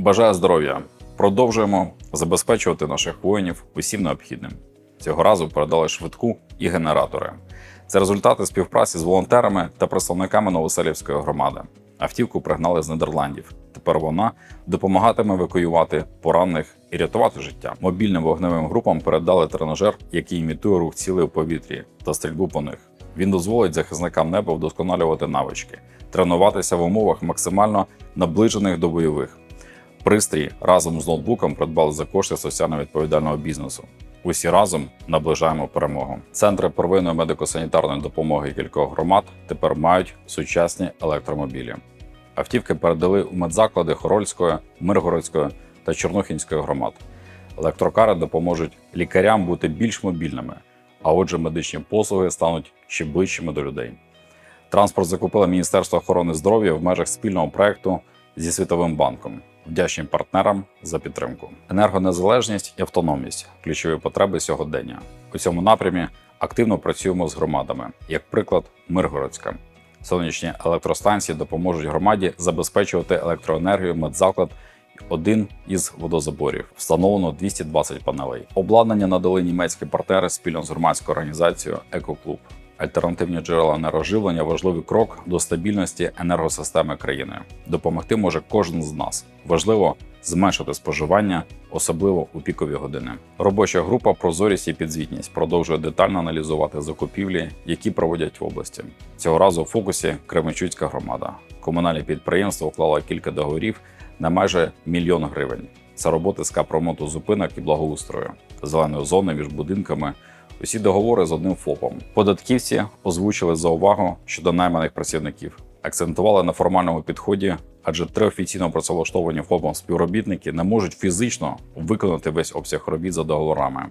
Бажаю здоров'я! Продовжуємо забезпечувати наших воїнів усім необхідним. Цього разу передали швидку і генератори. Це результати співпраці з волонтерами та представниками Новоселівської громади. Автівку пригнали з Нідерландів. Тепер вона допомагатиме евакуювати поранених і рятувати життя. Мобільним вогневим групам передали тренажер, який імітує рух цілей у повітрі та стрільбу по них. Він дозволить захисникам неба вдосконалювати навички, тренуватися в умовах максимально наближених до бойових. Пристрій разом з ноутбуком придбали за кошти соціально відповідального бізнесу. Усі разом наближаємо перемогу. Центри первинної медико-санітарної допомоги кількох громад тепер мають сучасні електромобілі. Автівки передали у медзаклади Хорольської, Миргородської та Чорнухінської громад. Електрокари допоможуть лікарям бути більш мобільними, а отже, медичні послуги стануть ще ближчими до людей. Транспорт закупило Міністерство охорони здоров'я в межах спільного проекту зі Світовим банком. Вдячні партнерам за підтримку. Енергонезалежність і автономність ключові потреби сьогодення. У цьому напрямі активно працюємо з громадами, як приклад, Миргородська. Сонячні електростанції допоможуть громаді забезпечувати електроенергію медзаклад один із водозаборів. Встановлено 220 панелей. Обладнання надали німецькі партнери спільно з громадською організацією Екоклуб. Альтернативні джерела енергоживлення важливий крок до стабільності енергосистеми країни. Допомогти може кожен з нас. Важливо зменшити споживання, особливо у пікові години. Робоча група Прозорість і підзвітність продовжує детально аналізувати закупівлі, які проводять в області. Цього разу в фокусі Кременчуцька громада. Комунальне підприємство уклало кілька договорів на майже мільйон гривень. Це роботи з капремонту зупинок і благоустрою, зеленої зони між будинками. Усі договори з одним ФОПом. Податківці озвучили заувагу щодо найманих працівників, акцентували на формальному підході, адже три офіційно працевлаштовані ФОПом співробітники не можуть фізично виконати весь обсяг робіт за договорами.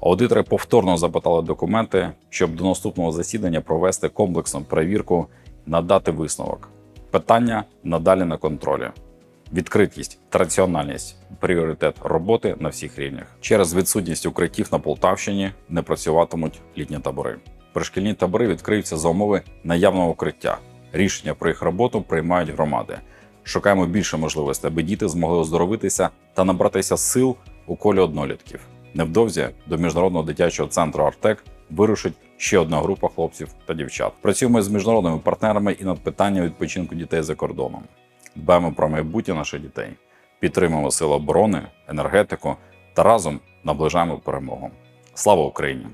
Аудитори повторно запитали документи, щоб до наступного засідання провести комплексну перевірку, надати висновок. Питання надалі на контролі. Відкритість та раціональність пріоритет роботи на всіх рівнях. Через відсутність укриттів на Полтавщині не працюватимуть літні табори. Пришкільні табори відкриються за умови наявного укриття. Рішення про їх роботу приймають громади. Шукаємо більше можливостей, аби діти змогли оздоровитися та набратися сил у колі однолітків. Невдовзі до міжнародного дитячого центру Артек вирушить ще одна група хлопців та дівчат. Працюємо з міжнародними партнерами і над питанням відпочинку дітей за кордоном. Дбаємо про майбутнє наших дітей, підтримуємо сили оборони, енергетику та разом наближаємо перемогу. Слава Україні!